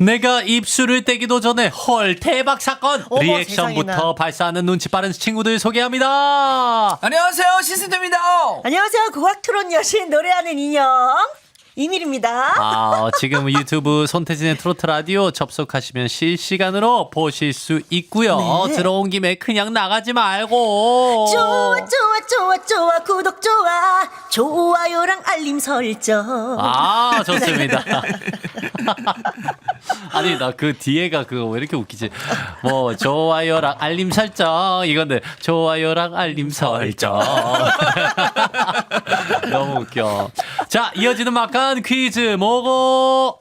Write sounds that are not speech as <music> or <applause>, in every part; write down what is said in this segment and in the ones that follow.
내가 입술을 떼기도 전에 헐 대박 사건 어머, 리액션부터 세상에나. 발사하는 눈치 빠른 친구들 소개합니다. 안녕하세요 신승대입니다. 안녕하세요. 트롯 여신 노래하는 인형 이밀입니다. 아, 지금 유튜브 손태진의 트로트 라디오 접속하시면 실시간으로 보실 수 있고요. 네. 들어온 김에 그냥 나가지 말고. 좋아 좋아 좋아 좋아 구독 좋아 좋아요랑 알림 설정. 아, 좋습니다. <laughs> 아니, 나 그 뒤에가 그거 왜 이렇게 웃기지? 뭐, 좋아요랑 알림 설정. 이건데, 좋아요랑 알림 설정. <laughs> <laughs> 너무 웃겨. 자, 이어지는 막간 퀴즈 뭐고?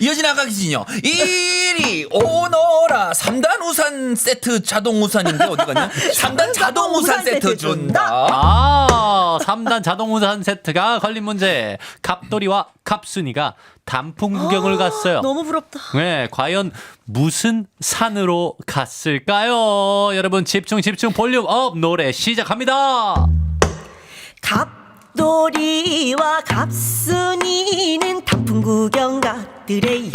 이어진 아까 기진요 1위 오너라 3단 우산 세트 자동 우산인데 어디 갔냐? 3단 자동 우산 세트 준다. 아, 3단 자동우산 세트가 걸린 문제. 갑돌이와 갑순이가 단풍 구경을 갔어요. 너무 부럽다. 네, 과연 무슨 산으로 갔을까요? 여러분 집중 집중 볼륨 업 노래 시작합니다. 갑 돌이와 갑순이는 단풍 구경 갔더래요.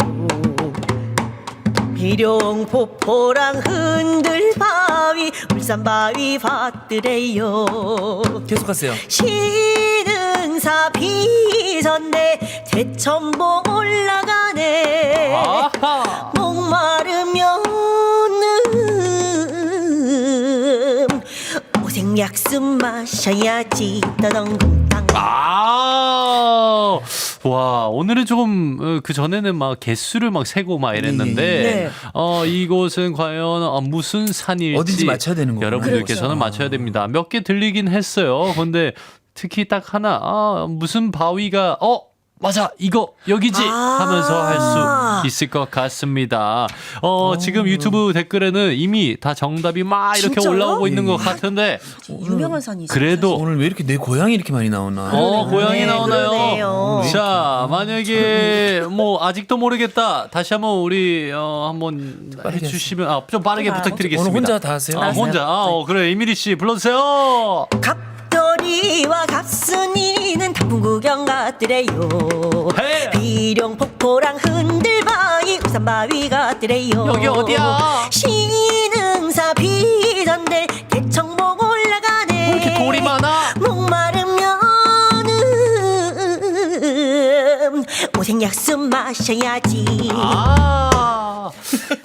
비룡포포랑 흔들바위 울산바위 봤더래요. 계속하세요. 신흥사 비전대 대천봉 올라가네 아하. 목마르면 약수 마셔야지 떠덩땅 아, 와 오늘은 조금 그 전에는 막 개수를 막 세고 막 이랬는데 네. 어 이곳은 과연 어, 무슨 산일지 어딘지 맞춰야 되는 거구나. 여러분들께서는 그렇죠. 맞춰야 됩니다. 몇 개 들리긴 했어요. 근데 특히 딱 하나 아 무슨 바위가 어 맞아 이거 여기지 아. 하면서 할 수 있을 것 같습니다. 어 지금 유튜브 댓글에는 이미 다 정답이 막 이렇게 진짜요? 올라오고 있는 것 예. 같은데 유명한 산이 있어요 그래도 오늘 왜 이렇게 내 고향이 이렇게 많이 나오나? 어, 고양이 네, 나오나요? 그러네요. 자, 만약에 뭐 아직도 모르겠다. 다시 한번 우리 어 한번 해 주시면 아, 좀 빠르게 아, 부탁드리겠습니다. 오늘 혼자 다 하세요? 아, 혼자. 아, 어, 그래. 이미리 씨 불러 주세요. 갑 돌이와 갑순이는 단풍 구경 갔더래요 해. 비룡 폭포랑 흔들바위 우산바위 갔더래요 여기 어디야? 신흥사 비전대 대청봉 올라가네 왜 이렇게 돌이 많아? 오색약수 마셔야지 아.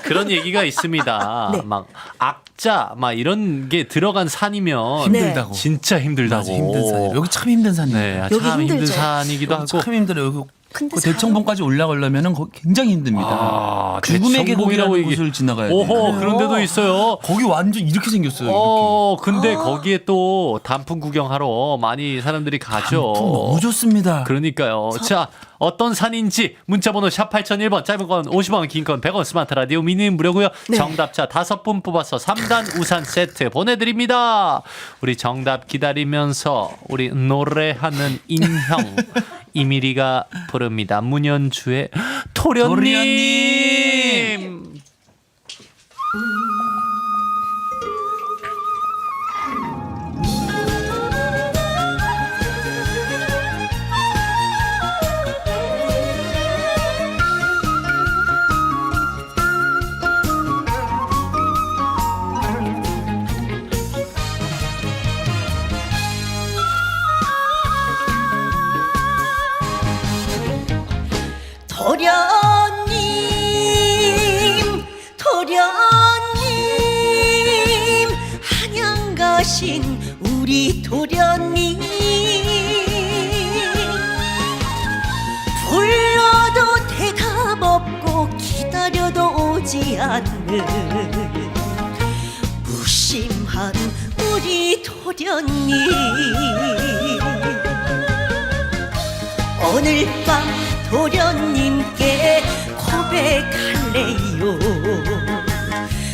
그런 얘기가 있습니다. <laughs> 네. 막 악자 막 이런 게 들어간 산이면 힘들다고. 진짜 힘들다고. 맞아, 힘든 산. 여기 참 힘든 산이에요. 네, 여기 참 힘든 힘들죠. 산이기도 하고. 참 힘들어요. 여기 근데 그 대청봉까지 올라가려면은 거- 굉장히 힘듭니다. 아, 죽음의 대청봉이라고 계곡이라는 이게- 곳을 지나가야 돼요. 오호, 그런 데도 있어요. 거기 완전 이렇게 생겼어요. 이렇게. 어, 근데 거기에 또 단풍 구경하러 많이 사람들이 가죠. 단풍 너무 좋습니다. 그러니까요. 자, 어떤 산인지 문자번호 샵 8001번 짧은 건 50원, 긴 건 100원 스마트 라디오 미니는 무료고요. 네. 정답자 다섯 분 뽑아서 3단 우산 세트 보내드립니다. 우리 정답 기다리면서 우리 노래하는 인형 <laughs> 이미리가 부릅니다. 문현주의 토련님. 토련님. 도련님 도련님 한양 가신 우리 도련님. 불러도 대답 없고 기다려도 오지 않는 무심한 우리 도련님 오늘 밤 도련님께 고백할래요.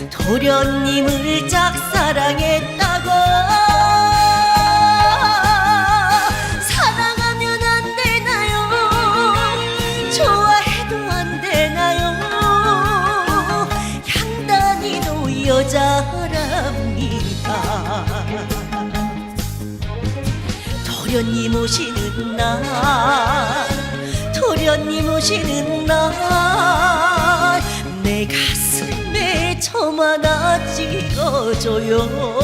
도련님을 짝사랑했다고. 사랑하면 안 되나요? 좋아해도 안 되나요? 양단이도 여자랍니다. 도련님 오 나? 도련님 오시는 날 내 가슴에 저마다 찍어줘요.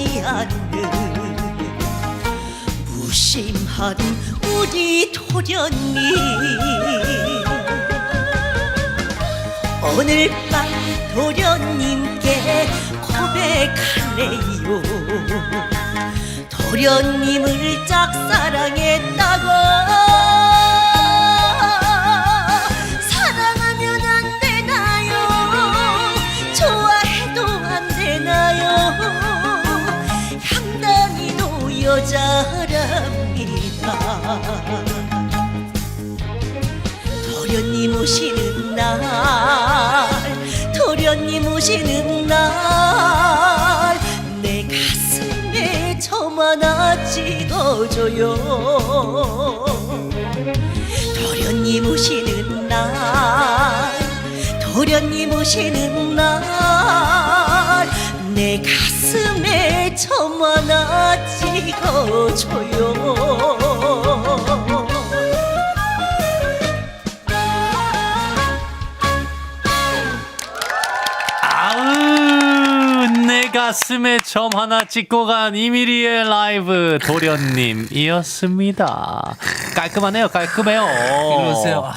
오지 않는 무심한 우리 도련님. 오늘 밤 도련님께 고백할래요. 도련님을 짝사랑했다고 도련님 오시는 날 내 가슴에 점 하나 찍어줘요 가슴에 점 하나 찍고 간 이미리의 라이브 도련님이었습니다. 깔끔하네요, 깔끔해요. 이러세요.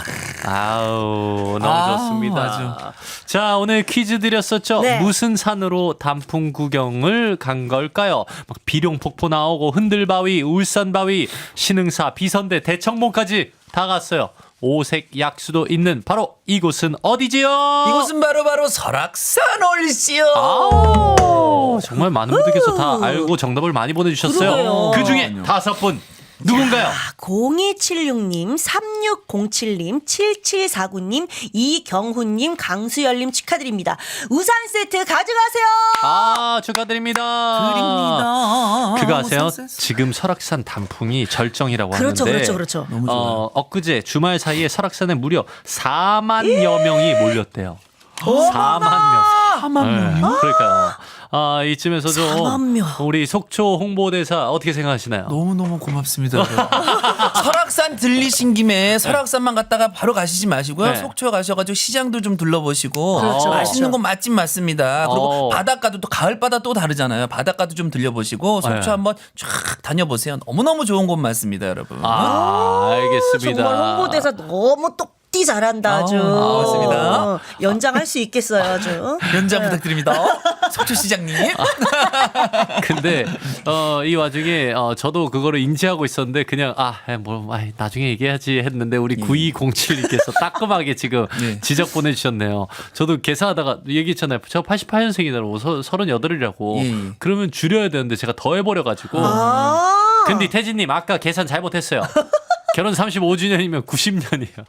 아우 너무 아우, 좋습니다. 자 오늘 퀴즈 드렸었죠. 네. 무슨 산으로 단풍 구경을 간 걸까요? 막 비룡 폭포 나오고 흔들바위, 울산바위, 신흥사, 비선대, 대청봉까지 다 갔어요. 오색 약수도 있는 바로 이곳은 어디지요? 이곳은 바로 바로 설악산 올시요. 아우, 정말 많은 분들께서 다 알고 정답을 많이 보내주셨어요. 그러게요. 그 중에 다섯 분 누군가요? 0276님, 3607님, 7749님, 이경훈님, 강수열님 축하드립니다. 우산 세트 가져가세요. 아 축하드립니다. 드립니다. 그거 아세요? 지금 설악산 단풍이 절정이라고 그렇죠, 하는데 그렇죠, 그렇죠. 너무 좋아요. 어, 엊그제 주말 사이에 설악산에 무려 4만여 명이 몰렸대요. 4만 명. 4만 네, 명이요? 그러니까요. 아, 이쯤에서 좀 4만 명. 우리 속초 홍보대사 어떻게 생각하시나요? 너무너무 고맙습니다. <laughs> 설악산 들리신 김에 설악산만 갔다가 바로 가시지 마시고요. 네. 속초 가셔가지고 시장도 좀 둘러보시고 그렇죠, 맛있는 그렇죠. 곳 맛집 맞습니다. 그리고 어. 바닷가도 또 가을바다 또 다르잖아요. 바닷가도 좀 들려보시고 속초 네. 한번 쫙 다녀보세요. 너무너무 좋은 곳 맞습니다, 여러분. 아, 알겠습니다. 정말 홍보대사 너무 똑 띠 잘한다 아주. 아, 고맙습니다. 어, 연장할 수 있겠어요 아주. 연장 부탁드립니다. 속초 시장님. <laughs> 근데 어, 이 와중에 어, 저도 그거를 인지하고 있었는데 그냥 아뭐 아, 나중에 얘기해야지 했는데 우리 9207님께서 <laughs> 따끔하게 지금 네. 지적 보내주셨네요. 저도 계산하다가 얘기했잖아요. 저 88년생이라고 38이라고 예, 예. 그러면 줄여야 되는데 제가 더 해버려가지고 아. 근데 태진님 아까 계산 잘못했어요. <laughs> 결혼 35주년이면 90년이에요.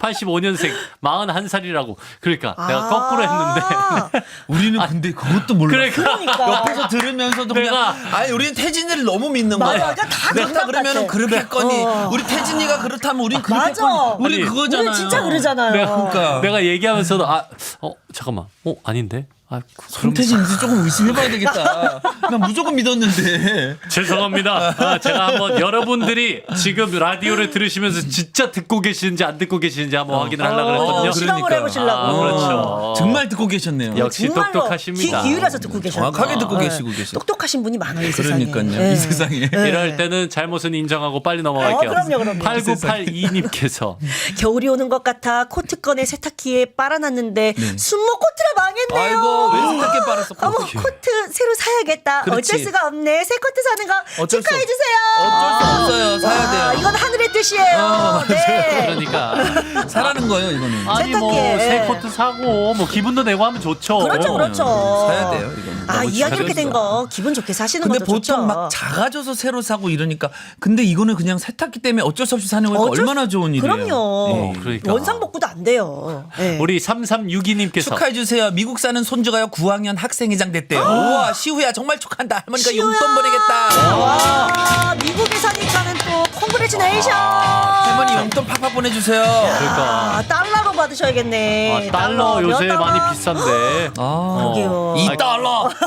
85년생 41살이라고. 그러니까 내가 거꾸로 했는데. <laughs> 우리는 근데 그것도 몰라. 그러니까 옆에서 들으면서도 내가- 그냥 아니 우리는 태진이를 너무 믿는 맞아, 거야. 그러니까 다 그렇다 정답 그러면은 같아. 그렇겠거니. 어. 우리 태진이가 그렇다면 우린 맞아. 그렇겠거니. 우리 아니, 그거잖아요. 우리 진짜 그러잖아요. 내가, 그러니까. 내가 얘기하면서도 아, 어, 잠깐만. 어, 아닌데? 아, 그- 그럼 손태진 이제 조금 의심해봐야 되겠다. 난 무조건 믿었는데. 죄송합니다. 아, 제가 한번 여러분들이 지금 라디오를 들으시면서 진짜 듣고 계시는지 안 듣고 계시는지 한번 확인을 하려고 어, 그랬거든요. 실험을 그러니까. 해보시려고. 아, 그렇죠. 정말 듣고 계셨네요. 역시 정말로 똑똑하십니다. 귀 기울여서 듣고 계셨네요. 정확하게 듣고 네. 계시고 계시. 똑똑하신 분이 많아요 이 세상에. 그러니까요. 네. 이 세상에. 이럴 때는 잘못은 인정하고 빨리 넘어갈게요. 어, 그럼요, 그럼요. 8982님께서 겨울이 오는 것 같아 코트 꺼내 세탁기에 빨아놨는데 순모 코트를 망했네요. 아이고 왜 세탁기 빨았어? 어머 코트 새로 사야겠다. 그렇지. 어쩔 수가 없네. 새 코트 사는 거 어쩔 수 축하해 없- 주세요. 어쩔 수 없어요. 사야 와, 돼요. 이건 하늘의 뜻이에요. 어, <laughs> 네. 그러니까 사라는 거예요 이거는. 아니 뭐 세탁기에. 새 코트 사고 뭐 기분도 내고 하면 좋죠. 그렇죠, 그렇죠. 사야 돼요 이거는. 아, 아, 너무 2학 이렇게 된. 거 기분 좋게 사시는 근데 것도 보통 좋죠. 막 작아져서 새로 사고 이러니까 근데 이거는 그냥 세탁기 때문에 어쩔 수 없이 사는 거니까 어쩔 얼마나 좋은 일이에요. 그럼요. 어, 그러니까. 원상복구도 안 돼요. 네. 우리 3362님께서 축하해 주세요. 미국 사는 손주 가요 9학년 학생회장 됐대요. 우와 시우야 정말 축하한다. 할머니가. 용돈 보내겠다. 와, 미국에 사니까는 또 콩그레지네이션. 할머니 용돈 팍팍 보내주세요. 그러니까 아, 달러로 받으셔야겠네. 아, 달러 요새 몇 달러? 많이 비싼데. 아, 그러게요. 이 달러. <laughs>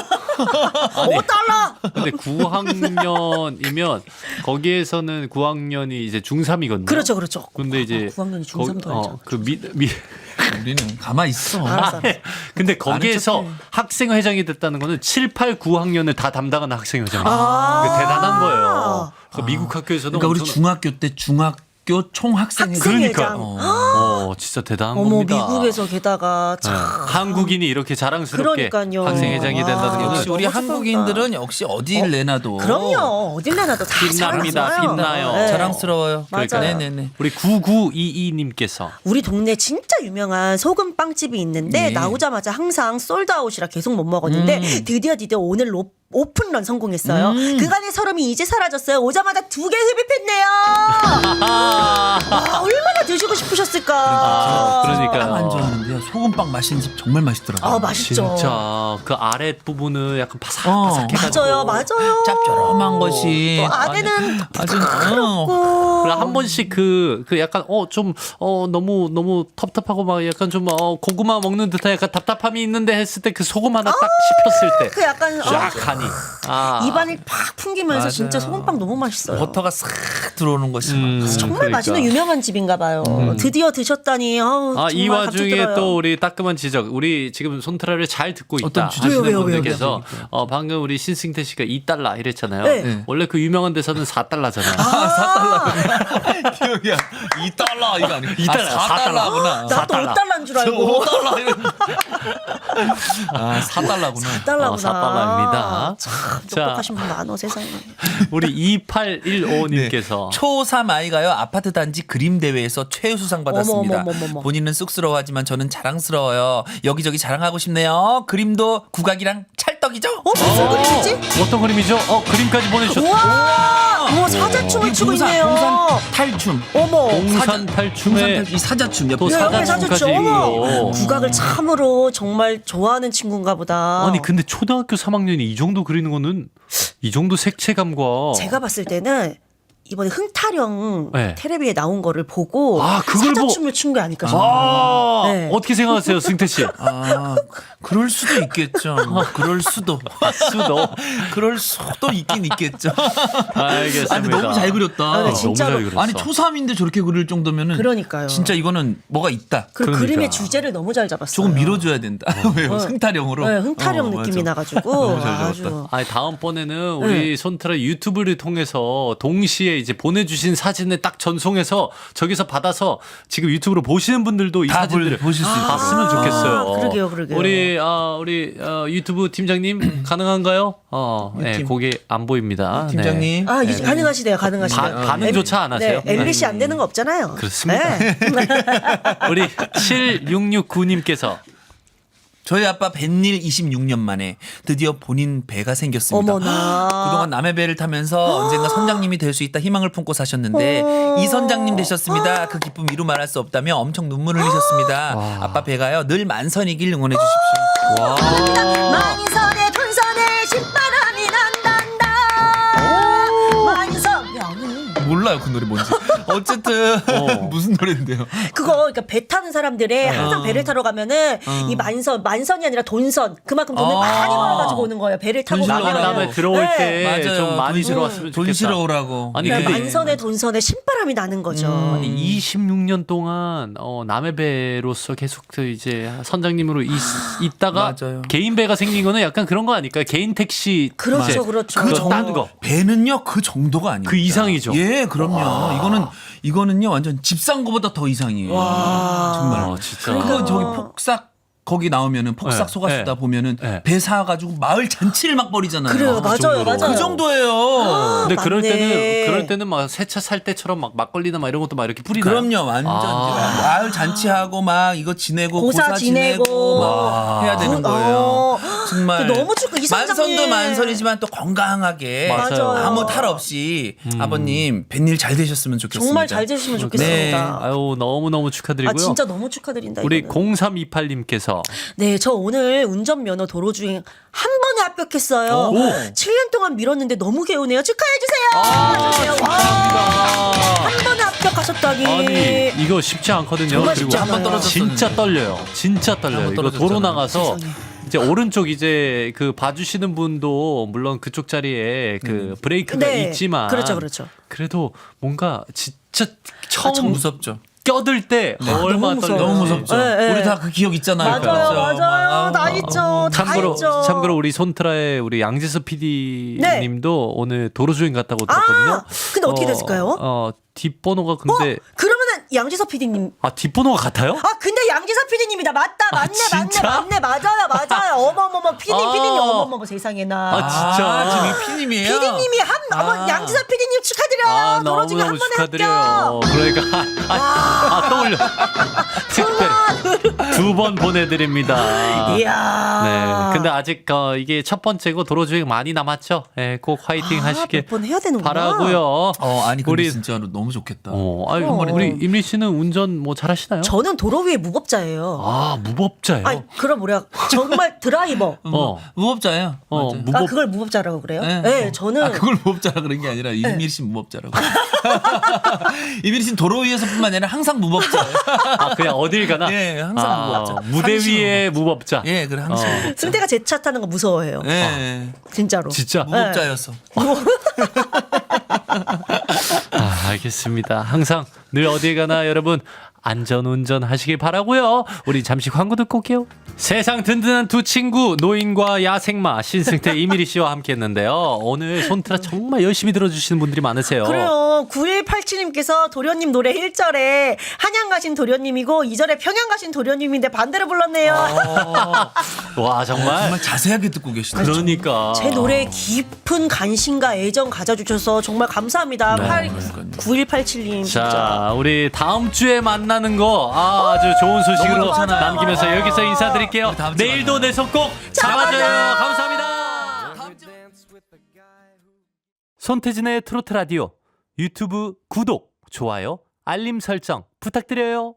아니, 5달러. 근데 9학년이면 거기에서는 9학년이 이제 중3이거든요. 그렇죠, 그렇죠. 근데 이제 아, 9학년이 중3도 알죠. 어, 그 미, 미 우리는 가만 있어. 알았어, 알았어. 근데 거기에서 학생회장이 됐다는 거는 7, 8, 9학년을 다 담당하는 학생회장이에요. 아. 그 대단한 거예요. 그 미국 학교에서는 그러니까 우리 중학교 때 중학교 총학생회장. 학생회장. 그러니까 어, 진짜 대단한 어머, 겁니다. 미국에서 게다가 네. 참. 한국인이 이렇게 자랑스럽게 그러니까요. 학생회장이 와. 된다는 거는 역시 우리 너무 한국인들은 역시 어딜 내놔도 그럼요. 어딜 내놔도 다 빛납니다. 빛나요. 네. 자랑스러워요. 그러니까 맞아요. 네네네. 우리 9922님께서 우리 동네 진짜 유명한 소금 빵집이 있는데 네. 나오자마자 항상 솔드아웃이라 계속 못 먹었는데 음. 드디어 드디어 오늘 로- 오픈런 성공했어요. 그간의 서름이 이제 사라졌어요. 오자마자 두 개 흡입했네요. <laughs> 와, 얼마나 드시고 싶으셨을까. 아, 빵 그러니까요. 안 좋아하는데요. 소금빵 맛있는 집 정말 맛있더라고요. 아, 맛있죠. 진짜 그 아랫 부분은 약간 바삭바삭해가지고 맞아요, 맞아요. 짭조름한 것이 또 안에는 아주 어. 고 그래, 한 번씩 그, 그 약간, 어, 좀, 어, 너무, 너무 텁텁하고 막 약간 좀, 어, 고구마 먹는 듯한 약간 답답함이 있는데 했을 때 그 소금 하나 딱 씹혔을 때. 그 약간 어, 쫙 하니. 아. 입안을 팍 풍기면서 맞아요. 진짜 소금빵 너무 맛있어요. 버터가 싹 들어오는 것이 음, 정말 그러니까. 맛있는 유명한 집인가 봐요. 드디어 드셨다니. 어우, 아, 이 정말 와중에. 또 우리 따끔한 지적, 우리 지금 손트라를 잘 듣고 있다 어떤? 하시는 왜요, 왜요, 왜요, 분들께서 어, 방금 우리 신승태 씨가 2달러 이랬잖아요. 네. 원래 그 유명한 데서는 4달러잖아요. 아, 4달러. <laughs> 기억이야. 2달러 이거 아니고 2달러, 4달러구나. 나 또 4달러. 5달러인 줄 알고. 5달러. 아, 4달러구나. 4달러구나. 어, 4달러입니다. 참, 자. 똑똑하신 분 많어 세상에. 우리 2815님께서 초3 아이가요 아파트 단지 그림 대회에서 최우수상 받았습니다. 어머. 본인은 쑥스러워하지만 저는 자랑스러워요. 여기저기 자랑하고 싶네요. 그림도 국악이랑 찰떡이죠? 어 무슨 그림이지? 어떤 그림이죠? 어, 그림까지 보내주셨 우와, 우와 사자춤을 이 추고 있네요. 공산 탈춤. 어머. 공산 탈춤에 공산 탈춤. 이 사자춤 옆에 또 야, 옆에 사자춤까지 사자춤. 어머. 국악을 참으로 정말 좋아하는 친구인가 보다. 아니 근데 초등학교 3학년이 이 정도 그리는 거는 이 정도 색채감과 제가 봤을 때는 이번에 흥타령 네. 텔레비에 나온 거를 보고 아, 그걸 사자춤을 춘 게 아닐까 싶어요. 아 네. 어떻게 생각하세요 승태 씨? 아, 그럴 수도 있겠죠. 그럴 수도. 수도 그럴 수도 있긴 있겠죠. 알겠습니다. 아니, 너무 잘 그렸다. 아, 네, 진짜로. 잘 그렸어. 아니 초3인데 저렇게 그릴 정도면은 그러니까요. 진짜 이거는 뭐가 있다. 그 그러니까. 그림의 주제를 너무 잘 잡았어요. 조금 밀어줘야 된다. <laughs> 왜요? 승타령으로. 네, 흥타령 어, 느낌이 맞아. 나가지고 <laughs> 너무 잘 아주 잡았다. 아니 다음번에는 우리 네. 손트라 유튜브를 통해서 동시에 이제 보내주신 사진을 딱 전송해서 저기서 받아서 지금 유튜브로 보시는 분들도 이다 사진들을 볼- 보실 수 있도록. 봤으면 좋겠어요. 아, 그러게요, 그러게요. 우리 어, 우리 어, 유튜브 팀장님 <clears throat> 가능한가요? 어, 네, 팀. 거기 안 보입니다. 팀장님. 아, 이- 가능하시대요, 가능하시대요. 바- 반응조차 안 하세요? 네, MBC 안 되는 거 없잖아요. 그렇습니다. 네. <laughs> 우리 7669님께서 저희 아빠 뱃일 26년 만에 드디어 본인 배가 생겼습니다. 어머나. 그동안 남의 배를 타면서 언젠가 선장님이 될 수 있다 희망을 품고 사셨는데 어. 이 선장님 되셨습니다. 그 기쁨 이루 말할 수 없다며 엄청 눈물 흘리셨습니다. 아빠 배가요 늘 만선이길 응원해 주십시오. 와 만선의 돈선의 신바람이 난단다. 만선. 야, 아니. 몰라요 그 노래 뭔지. 어쨌든 어. <laughs> 무슨 노래인데요? 그거 그러니까 배 타는 사람들의 항상 어. 배를 타러 가면은 이 만선 만선이 아니라 돈선 그만큼 돈을 아. 많이 벌어가지고 오는 거예요. 배를 타고 돈. 가면 남에 들어올 네. 때 맞아요. 좀 많이 돈- 들어왔으면 좋겠다. 돈 실어 오라고. 아니, 그러니까 근데 만선의 돈선의 신바람이 나는 거죠. 아니 26년 동안 어, 남의 배로서 계속 그 이제 선장님으로 있, 있다가 맞아요. 개인 배가 생긴 거는 약간 그런 거 아닐까요? 개인 택시 그렇죠, 이제 그렇죠. 그거 그딴 거. 배는요 그 정도가 아니에요. 그 이상이죠. 예, 그럼요. 이거는 이거는요 완전 집산 거보다 더 이상이에요. 정말. 아, 진짜. 그거 저기 폭삭 거기 나오면은 폭삭 네, 소가수다 네. 보면은 네. 배 사가지고 마을 잔치를 막 벌이잖아요. 그래요, 맞아요, 정도로. 맞아요. 그 정도예요. 근데 그럴 맞네. 때는 그럴 때는 막 새 차 살 때처럼 막 막걸리나 막 이런 것도 막 이렇게 뿌리나요? 그럼요, 완전 아. 마을 잔치하고 막 이거 지내고 고사 고사, 지내고. 지내고 막 해야 되는 그- 거예요. 어. 정말 그 너무 좋고 이선장님. 만선도 만선이지만 또 건강하게 맞아요. 아무 탈 없이 아버님 뱃일 잘 되셨으면 좋겠습니다. 정말 잘 되시면 좋겠습니다. 아유 너무 너무 축하드리고요. 아 진짜 너무 축하드린다. 우리 이거는. 0328님께서 네, 저 오늘 운전면허 도로 주행 한 번에 합격했어요. 오. 7년 동안 미뤘는데 너무 개운해요. 축하해 주세요. 한 번에 합격하셨다니. 아니 이거 쉽지 않거든요. 정말 그리고 쉽지 않아요. 한번 떨어졌었는데. 진짜 떨려요. 진짜 떨려요. 한번 이거 도로 떨어졌잖아요. 나가서 세상에. 이제 오른쪽 이제 그 봐주시는 분도 물론 그쪽 자리에 그 브레이크가 네. 있지만 그렇죠, 그렇죠. 그래도 뭔가 진짜 처음 아, 참 무섭죠. 껴들 때 얼마 너무 무서워요. 떨려 너무 무섭죠. 네, 네. 우리 다 그 기억 있잖아요. 맞아요, 그렇죠? 맞아요. 막, 다 아우, 있죠. 다 참고로 있죠. 참고로 우리 손트라의 우리 양지수 PD님도 오늘 도로 주행 갔다고 들었거든요. 아, 근데 어떻게 됐을까요? 어, 뒷번호가 근데 그러면은 양지섭 PD님. 아 뒷번호가 같아요? 아 근데 양지섭 PD님이다. 맞다, 맞네, 맞네, 진짜? 맞네, 맞아요, 맞아요. <laughs> 어머머머, PD님, 아. PD님, 어머머머, 세상에나. 아, 진짜? 아, 지금 이 피님이에요. PD님이 한, 어머, 아. 양지섭 PD님 축하드려요. 아, 도로 중에 한 너무너무 번에 축하드려요. 합격. 그러니까 아, 아, 아, 떠올려. <laughs> 특별히 두 번 보내드립니다. <laughs> 이야. 네. 근데 아직 어, 이게 첫 번째고 도로 주행 많이 남았죠. 예, 꼭 화이팅 아, 하시길 몇번 해야 되는구나. 바라고요. 어, 아니 근데 우리 진짜로 너무 좋겠다. 어, 아니, 어. 우리 임리 씨는 운전 뭐 잘하시나요? 저는 도로 위에 무법자예요. 아 무법자예요. 아 니, 그럼 뭐야. 정말 드라이버. <laughs> 어, 무법자예요. 어, 맞아요. 무법. 아, 그걸 무법자라고 그래요? 네. 네, 저는. 아, 그걸 무법자라 그런 게 아니라 이민희 씨 무법자라고. <laughs> 이민희 씨는 도로 위에서뿐만 아니라 항상 무법자예요. 아 그냥 어딜 가나. 예, 항상 아, 무법자. 무대 항상 위에 무법자. 예, 그래 항상. 어. 무법자. 승태가 제 차 타는 거 무서워해요. 예, 진짜로. 진짜. 무법자였어. <laughs> 아, 알겠습니다. 항상 늘 어디 가나 여러분 안전 운전 하시길 바라고요. 우리 잠시 광고 듣고 올게요. 세상 든든한 두 친구 노인과 야생마 신승태 <laughs> 이미리 씨와 함께했는데요. 오늘 손트라 정말 열심히 들어주시는 분들이 많으세요. 그래요. 9187님께서 도련님 노래 1절에 한양 가신 도련님이고 2절에 평양 가신 도련님인데 반대로 불렀네요. 와 정말. 정말 자세하게 듣고 계시네요. 그러니까 제 노래에 깊은 관심과 애정 가져주셔서 정말 감사합니다. 네, 팔 그러니까요. 9187님 진짜. 자, 우리 다음 주에 만나 는거 아, 아주 좋은 소식으로 너무 좋잖아요. 남기면서. 여기서 인사드릴게요. 다음 주에 내일도. 내 손꼭 잡아줘요. 잡아줘요. 감사합니다. 손태진의 트로트 라디오 유튜브 구독, 좋아요, 알림 설정 부탁드려요.